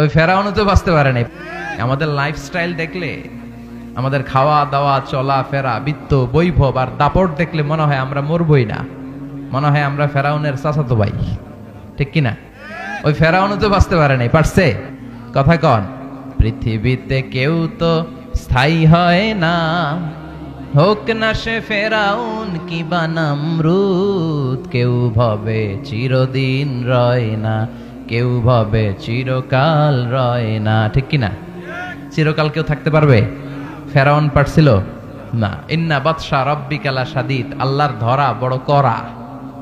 ওই ফেরাউনও তো বাঁচতে পারে নাই। আমাদের লাইফস্টাইল দেখলে, আমাদের খাওয়া, দাওয়া, চলা, ফেরা, বৃত্ত, বৈভব আর দাপট দেখলে মনে হয় আমরা মরবই না। মনে হয় আমরা ফেরাউনের চাচাতো ভাই। ঠিক কি না ওই ফেরাউনও তো বাঁচতে পারে নাই, পারছে? কথা কন, পৃথিবীতে কেউ তো স্থায়ী হয় না। হোক না সে ফেরাউন কি বানামরুদ কেউ ভবে চিরদিন রয় না। কেউ ভবে চিরকাল রয় না, ঠিক কি না চিরকাল কেউ থাকতে পারবে? ফেরাউন পারছিল? না। ইন্না বাদশা রব্বিকালা সাদিদ আল্লাহর ধরা বড় করা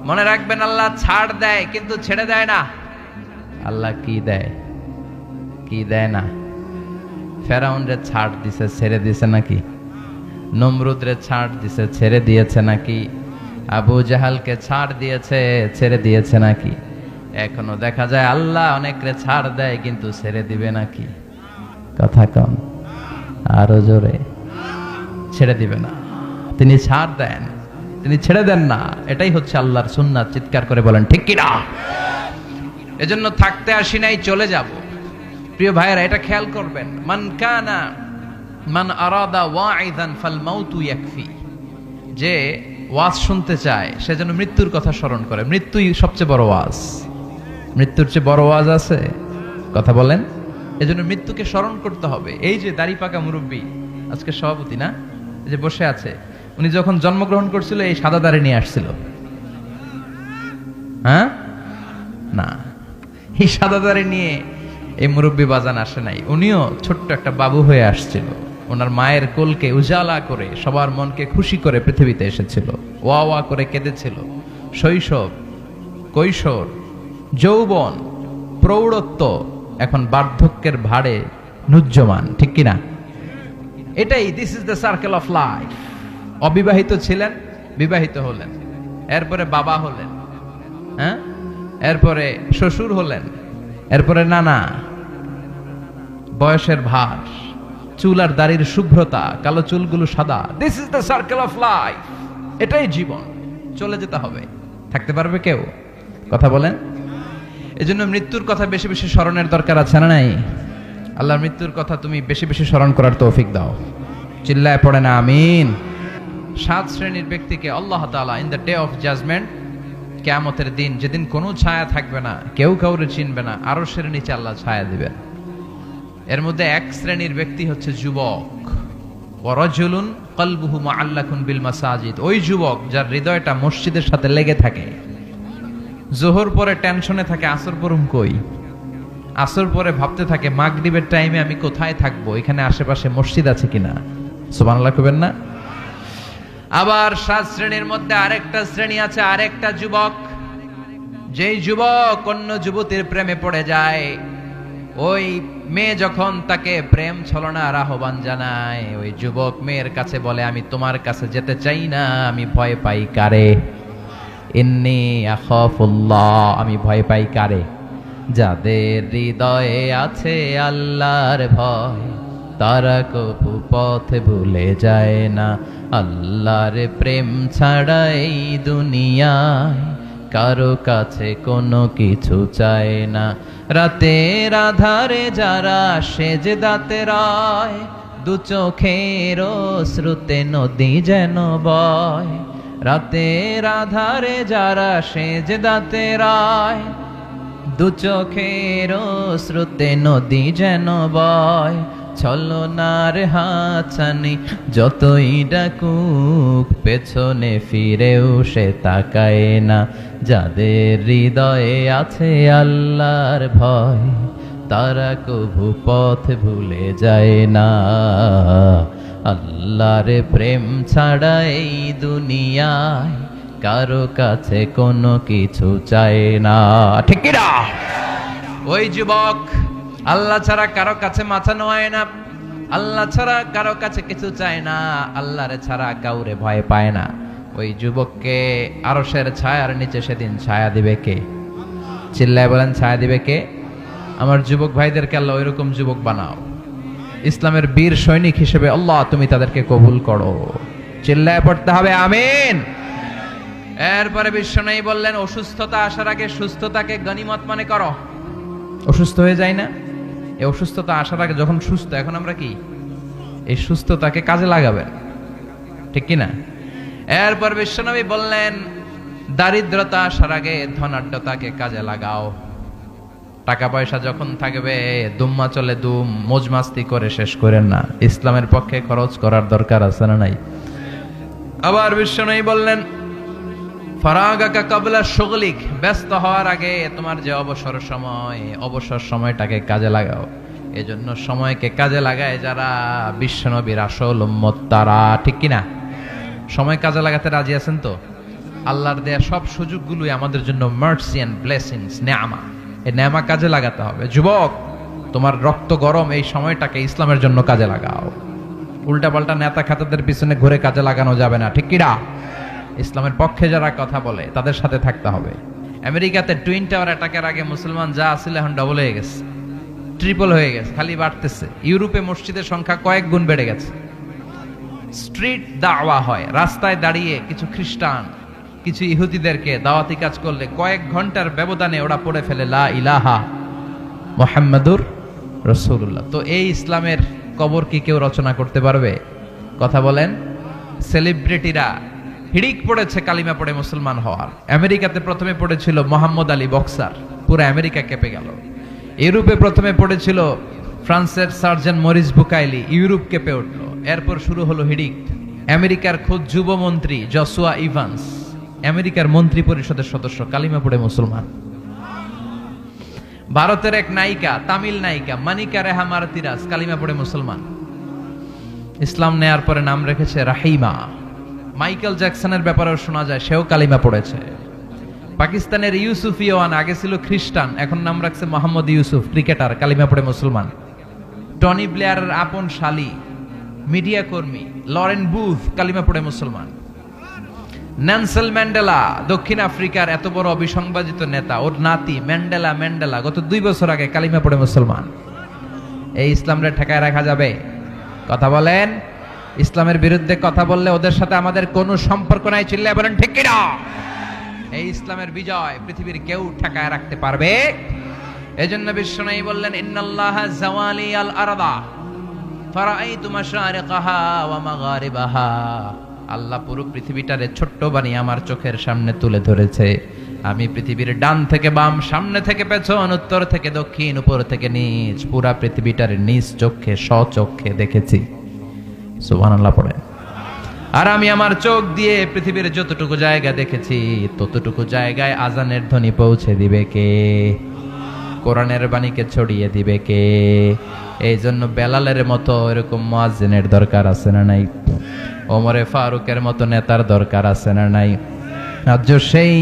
মনে রাখবেন আল্লাহ ছাড় দেয়, কিন্তু ছেড়ে দেয় না। আল্লাহ কি দেয়? কি দেয় না? ফেরাউন রে ছাড় দিছে, ছেড়ে দিছে নাকি? নমরুদরে ছাড় দিছে, ছেড়ে দিয়েছে নাকি? আবু জাহালকে ছাড় দিয়েছে, ছেড়ে দিয়েছে নাকি? এখনও দেখা যায় আল্লাহ অনেকরে ছাড় দেয়, কিন্তু ছেড়ে দিবে নাকি? কথা কম। আরও জোরে। ছেড়ে দিবে না। তিনি ছাড় দেন। তিনি ছেড়ে দেন না। এটাই হচ্ছে আল্লাহর সুন্নাত। চিৎকার করে বলেন, ঠিক কিনা এজন্য থাকতে আসি নাই, চলে যাব। প্রিয় ভাইয়েরা, এটা খেয়াল করবেন। মান কানা, মান আরাদা ওয়াইদান ফাল মাউতু ইয়াকফি। যে ওয়াজ শুনতে চায়, সে যেন মৃত্যুর কথা স্মরণ করে। মৃত্যুই সবচেয়ে বড় ওয়াজ। মৃত্যুর চেয়ে বড় ওয়াজ আছে? কথা বলেন। এজন্য মৃত্যুকে স্মরণ করতে হবে। এই যে দাড়ি পাকা মুরব্বী, আজকে সভাপতি না? এই যে বসে আছে। উনি যখন জন্মগ্রহণ করছিল, এই সাদা দাড়ি নিয়ে আসছিল। হ্যাঁ? না। এই সাদা দাড়ি নিয়ে এই মুরব্বী বাজান আসে নাই। উনিও ছোট্ট একটা বাবু হয়ে আসছিল। ওনার মায়ের কোলকে উজালা করে সবার মনকে খুশি করে পৃথিবীতে এসেছিল। ওয়া ওয়া করে কেঁদেছিল। শৈশব, কৈশোর যৌবন, প্রৌঢ়ত্ব এখন বার্ধক্যের ভাড়ে নুজ্জমান, ঠিক কিনা? এটাই this is the circle of life অবিবাহিত ছিলেন, বিবাহিত হলেন। এরপরে বাবা হলেন হ্যাঁ? এরপরে শ্বশুর হলেন, এরপরে নানা। বয়সের ভার চুল আর দাড়ির শুভ্রতা, কালো চুলগুলো সাদা। This is the circle of life এটাই জীবন। চলে যেতে হবে। থাকতে পারবে কেউ? কথা বলেন। এজন্য মৃত্যুর কথা বেশি বেশি স্মরণের দরকার আছে না নাই? আল্লাহর মৃত্যুর কথা তুমি বেশি বেশি স্মরণ করার তৌফিক দাও। চিল্লায় পড়ে না, আমিন। সাত শ্রেণির ব্যক্তিকে আল্লাহ তাআলা in the day of judgement কেয়ামতের দিন, যেদিন কোনো ছায়া থাকবে না, কেউ কাউরে চিনবে না আরও সের নিচে আল্লাহ ছায়া দিবেন। এর মধ্যে এক শ্রেণির ব্যক্তি হচ্ছে যুবক। ওয়ারাজুলুন কলবুহু মুআল্লাকুন বিল মাসাজিদ। ওই যুবক যার হৃদয়টা মসজিদের সাথে লেগে থাকে। জোহর পরে টেনশনে থাকে, আসর পরুম কই? আসর পরে ভাবতে থাকে, মাগরিবের টাইমে আমি কোথায় থাকব? এখানে আশেপাশে মসজিদ আছে কিনা? সুবহানাল্লাহ কবেন না? আবার সাত শ্রেণির মধ্যে আরেকটা শ্রেণি আছে, আরেকটা যুবক। যেই যুবক অন্য যুবতীর প্রেমে পড়ে যায়। ওই মেয়ে যখন তাকে প্রেম ছলনার আহ্বান জানায়, ওই যুবক মেয়ের কাছে বলে, আমি তোমার কাছে যেতে চাই না, আমি ভয় পাই কারে? ইন্নি আখাফুল্লাহ আমি ভয় পাই কারে? যাদের হৃদয়ে আছে আল্লাহর ভয়, তারা কবু পথ ভুলে যায় না। আল্লাহর প্রেম ছাড়া এই দুনিয়ায় কারও কাছে কোনো কিছু চায় না। রাতের আধারে যারা সেজে দাতে রায়, দু চোখের শ্রুতে নদী যেন বয়। রাতের আধারে যারা সেজে দাতে রায়, দু চোখের শ্রুতে নদী যেন বয়। ছলনার হাছানি যতই ডাকুক, পেছনে ফিরেও সে তাকায় না। যাদের হৃদয়ে আছে আল্লাহর ভয়, তারা কভু পথ ভুলে যায় না। আল্লাহর প্রেম ছাড়া এই দুনিয়ায় কারও কাছে কোনো কিছু চায় না। ঠিক ওই যুবক, আল্লাহ ছাড়া কারও কাছে মাথা নোয়ায় না। আল্লাহ ছাড়া কারও কাছে কিছু চায় না। আল্লাহরে ছাড়া কাউরে ভয় পায় না। ওই যুবককে আরশের ছায়ার নিচে সেদিন ছায়া দিবে কে? চিল্লায় বলেন, ছায়া দিবে কে? আমার যুবক ভাইদেরকে আল্লাহ ওইরকম যুবক বানাও। ইসলামের বীর সৈনিক হিসেবে আল্লাহ তুমি তাদেরকে কবুল করো। চিল্লায় পড়তে হবে, আমিন। এরপরে বিশ্বনয়ী বললেন, অসুস্থতা আসার আগে সুস্থতাকে গনিমত মনে করো। অসুস্থ হয়ে যায় না? এই অসুস্থতা আসার আগে যখন সুস্থ, এখন আমরা কি? এই সুস্থতাকে কাজে লাগাবেন ঠিক কি না এরপর বিশ্বনবী বললেন, দারিদ্রতা আসার আগে ধনাঢ্যতাকে কাজে লাগাও। টাকা পয়সা যখন থাকবে, দুম্মা চলে দুম, মজমাস্তি করে শেষ করেন না। ইসলামের পক্ষে খরচ করার দরকার আছে না নাই? আবার বিশ্বনবী বললেন, ফারাগাকা কাবলা সুগলিক ব্যস্ত হওয়ার আগে তোমার যে অবসর সময়, অবসর সময়টাকে কাজে লাগাও। এজন্য সময়কে কাজে লাগায় যারা বিশ্বনবীর আসল উম্মত, তারা ঠিক কিনা? সময় কাজে লাগাতে রাজি আছেন তো? আল্লাহর দেয়া সব সুযোগগুলোই আমাদের জন্য মার্সি অ্যান্ড ব্লেসিংস নেয়ামা এই নেয়ামা কাজে লাগাতে হবে। যুবক, তোমার রক্ত গরম এই সময়টাকে ইসলামের জন্য কাজে লাগাও। উল্টাপাল্টা নেতা খাতাদের পিছনে ঘুরে কাজে লাগানো যাবে না, ঠিক কিরা ইসলামের পক্ষে যারা কথা বলে, তাদের সাথে থাকতে হবে। আমেরিকাতে টুইন টাওয়ার অ্যাটাকের আগে মুসলমান যা আসলে এখন ডবল হয়ে গেছে। ট্রিপল হয়ে গেছে, খালি বাড়তেছে। ইউরোপে মসজিদের সংখ্যা কয়েক গুণ বেড়ে গেছে। স্ট্রিট দাওয়া হয়, রাস্তায় দাঁড়িয়ে কিছু খ্রিস্টান কিছু ইহুদিদেরকে দাওয়াতি কাজ করলে কয়েক ঘণ্টার ব্যবধানে ওরা পড়ে ফেলে, লা ইলাহা মোহাম্মদুর রসুল্লাহ তো এই ইসলামের কবর কি কেউ রচনা করতে পারবে? কথা বলেন, সেলিব্রিটিরা হিড়িক পড়েছে, কালিমা পড়ে মুসলমান হওয়ার। আমেরিকাতে প্রথমে পড়েছিল মোহাম্মদ আলী বক্সার, পুরো আমেরিকা কেঁপে গেল। ইউরোপে প্রথমে পড়েছিল ফ্রান্সের সার্জন মরিস বুকাইলি, ইউরোপ কেঁপে উঠল। এরপর শুরু হলো হিড়িক। আমেরিকার খোদ যুবমন্ত্রী জসুয়া ইভান্স। আমেরিকার মন্ত্রী পরিষদের সদস্য কালিমা পড়ে মুসলমান। ভারতের এক নায়িকা, তামিল নায়িকা, মানিকা রেহা মারতিরাজ কালিমা পড়ে মুসলমান। ইসলাম নেয়ার পরে নাম রেখেছে রাহিমা। মাইকেল জ্যাকসনের ব্যাপারেও শোনা যায়, সেও কালিমা পড়েছে। পাকিস্তানের ইউসুফ ইওয়ান, আগে ছিল খ্রিস্টান, এখন নাম রাখছে মোহাম্মদ ইউসুফ, ক্রিকেটার কালিমা পড়ে মুসলমান। টনি ব্লেয়ারের আপন শালি, মিডিয়া কর্মী, লরেন বুথ কালিমা পড়ে মুসলমান। ন্যানসেল ম্যান্ডেলা, দক্ষিণ আফ্রিকার এত বড় অবিসংবাদিত নেতা, ওর নাতি ম্যান্ডেলা ম্যান্ডেলা, গত দুই বছর আগে কালিমা পড়ে মুসলমান। এই ইসলামরে ঠেকায় রাখা যাবে। কথা বলেন, ইসলামের বিরুদ্ধে কথা বললে ওদের সাথে আমাদের কোনো সম্পর্ক নাই, চিল্লায় বলেন, ঠিক কিনা? এই ইসলামের বিজয় পৃথিবীর কেউ ঠেকায় রাখতে পারবে? এজন্য বিশ্বনাই বললেন, ইন্নাল্লাহ জাওয়ালি আল আরদা, ফারাআইতু মাশারিকাহা ওয়া মাগারিবাহা। আল্লাহ পুরো পৃথিবীটারে ছোট্ট বানিয়ে আমার চোখের সামনে তুলে ধরেছে। আমি পৃথিবীর ডান থেকে বাম, সামনে থেকে পেছন, উত্তর থেকে দক্ষিণ, উপর থেকে নিচ, পুরা পৃথিবীটারে নিজ চোখে, স্বচক্ষে দেখেছি। সুবহানাল্লাহ পড়ে আর আমি আমার চোখ দিয়ে পৃথিবীর যতটুকু জায়গা দেখেছি, ততটুকু জায়গায় আজানের ধ্বনি পৌঁছে দিবে কে? কোরআনের বাণীকে ছড়িয়ে দিবে কে? এই জন্য বেলালের মতো এরকম মুয়াজ্জিনের দরকার আছে না নাই? ওমরে ফারুকের মতো নেতার দরকার আছে না নাই? আজ সেই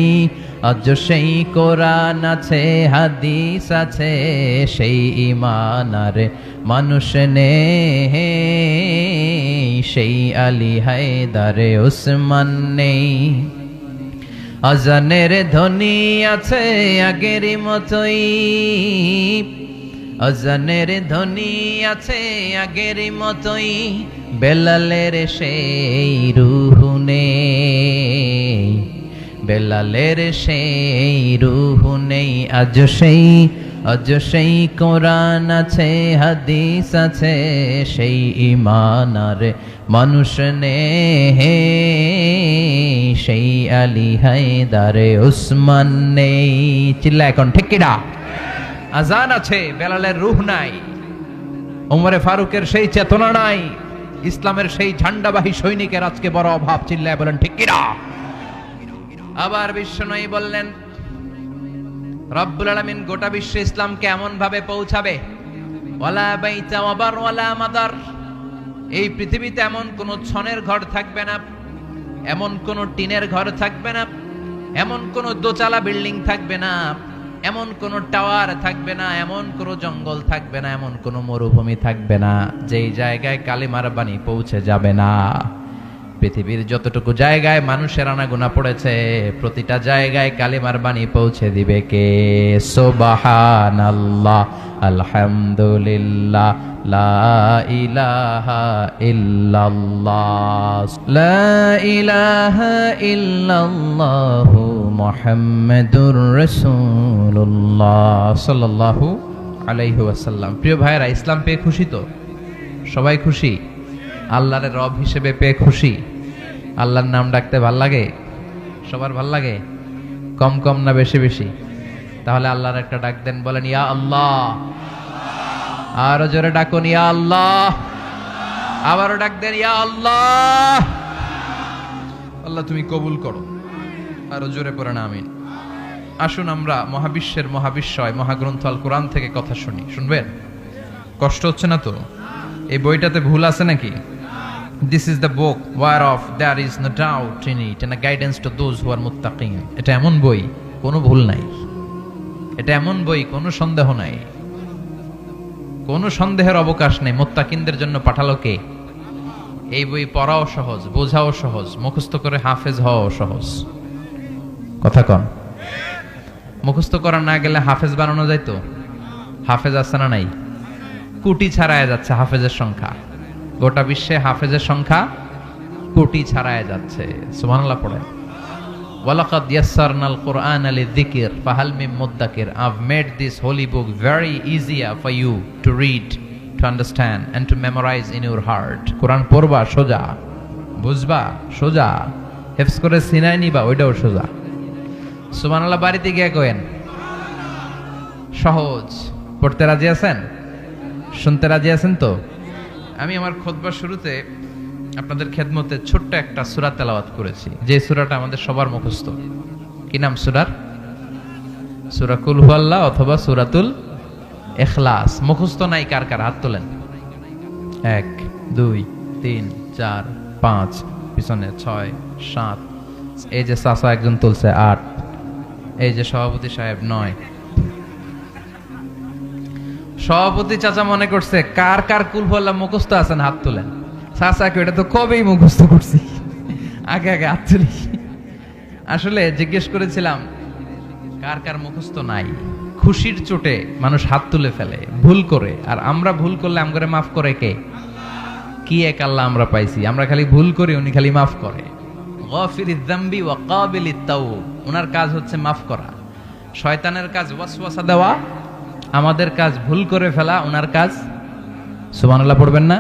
আজ সেই কোরআন আছে, হাদিস আছে, সেই ইমান আর মানুষ নে সেই আলী হায়দারে উসমান নেই। আজানের ধ্বনি আছে আগের মতোই। আজানের ধ্বনি আছে আগের মতোই, বেলালের সেই রুহু নেই। বেলালের সেই রুহু নেই, আজ সেই আজ সেই কোরআন আছে, হাদিস আছে, সেই ইমান মানুষ নে হে সেই আলী হায়দারে উসমান নেই। চিল্লা এখন, ঠিক আজান আছে, বেলালের রুহ নাই। ওমরে ফারুকের সেই চেতনা নাই। ইসলামের সেই ঝান্ডাবাহী সৈনিকের আজকে বড় অভাব, চিল্লায় বলেন, ঠিক আবার বিশ্বনয়ী বললেন, রব্বুল আলামিন গোটা বিশ্বে ইসলাম কেমন ভাবে পৌঁছাবে? ওয়ালা বাইতা ওয়াবার ওয়ালা মাদার। এই পৃথিবীতে এমন কোন ছনের ঘর থাকবে না, এমন কোন টিনের ঘর থাকবে না, এমন কোন দোচালা বিল্ডিং থাকবে না, এমন কোন টাওয়ার থাকবে না, এমন কোন জঙ্গল থাকবে না, এমন কোন মরুভূমি থাকবে না, যেই জায়গায় কালিমার বাণী পৌঁছে যাবে না। পৃথিবীর যতটুকু জায়গায় মানুষের আনাগুনা পড়েছে, প্রতিটা জায়গায় কালিমার বাণী পৌঁছে দিবে কে? সোবাহান আল্লাহ আলহামদুলিল্লাহ ইলাহা লা ইলাহা প্রিয় ভাইয়েরা, ইসলাম পেয়ে খুশি তো? সবাই খুশি? আল্লাহর রব হিসেবে পেয়ে খুশি? আল্লাহর নাম ডাকতে ভালো লাগে? সবার ভালো লাগে? কম কম না বেশি বেশি? তাহলে আল্লাহর একটা ডাক দেন, বলেন, ইয়া আল্লাহ। আরও জোরে ডাকুন, ইয়া আল্লাহ। আবারও ডাক দেন, ইয়া আল্লাহ। আল্লাহ, তুমি কবুল করো। আরও জোরে পড়ে না আমিন। আসুন আমরা মহাবিশ্বের মহাবিশ্বয় মহাগ্রন্থ আল কোরআন থেকে কথা শুনি। শুনবেন? কষ্ট হচ্ছে না তো? এই বইটাতে ভুল আছে নাকি? This is the book whereof there is no doubt in it and guidance to those who are মুত্তাকিন এটা এমন বই, কোনো ভুল নাই। এটা এমন বই, কোনো সন্দেহ নাই। কোনো সন্দেহের অবকাশ নেই। মোত্তাকিনদের জন্য পাঠালো কে? এই বই পড়াও সহজ, বোঝাও সহজ, মুখস্থ করে হাফেজ হওয়াও সহজ। কথা কন। মুখস্থ করা না গেলে হাফেজ বানানো যাইতো? হাফেজ আছে না নাই? কুটি ছাড়ায় যাচ্ছে হাফেজের সংখ্যা। গোটা বিশ্বে হাফেজের সংখ্যা কোটি ছাড়ায় যাচ্ছে। সুবহানাল্লাহ পড়ে। ওয়ালাকাদ ইয়াসসারনাল কুরআন লিযিকির, ফাহাল মিন মুদ্দাকির। I've made this holy book very easier for you to read to understand and to memorize in your heart কোরআন পড়বা, সোজা। বুঝবা, সোজা। হেফস করে সিনাই নিবা, ওইটাও সোজা। সুবহানাল্লাহ, বাড়িতে গিয়ে কয়েন সহজ। পড়তে রাজি আছেন? শুনতে রাজি আছেন তো? আমি আমার খোদবার শুরুতে আপনাদের খেদমতে ছোট্ট একটা সুরা তেলাওয়াত করেছি। যে সুরাটা আমাদের সবার মুখস্থ। কি নাম সুরার? সুরাকুল হুয়াল্লাহ অথবা সুরাতুল এখলাস মুখস্থ নাই কার কার? হাত তোলেন। এক, দুই, তিন, চার, পাঁচ, পিছনে ছয়, সাত। এই যে চাচা একজন তুলছে আট। এই যে সভাপতি সাহেব নয়। সভাপতি চাচা মনে করছে, কার কার কুল কুলফল্লা মুখস্থ আছেন হাত তোলেন। চাচাকে এটা তো কবেই মুখস্থ করছি। আগে আগে হাত তুলি। আসলে জিজ্ঞেস করেছিলাম, কার কার মুখস্থ নাই? খুশির চোটে মানুষ হাত তুলে ফেলে, ভুল করে। আর আমরা ভুল করলে আমগরে মাফ করে কে? কি এক আল্লাহ আমরা পাইছি? আমরা খালি ভুল করি, উনি খালি মাফ করে। ওনার কাজ হচ্ছে মাফ করা। শয়তানের কাজ ওয়াসওয়াসা দেওয়া আমাদের কাজ ভুল করে ফেলা ওনার কাজ সুবহানাল্লাহ পড়বেন না।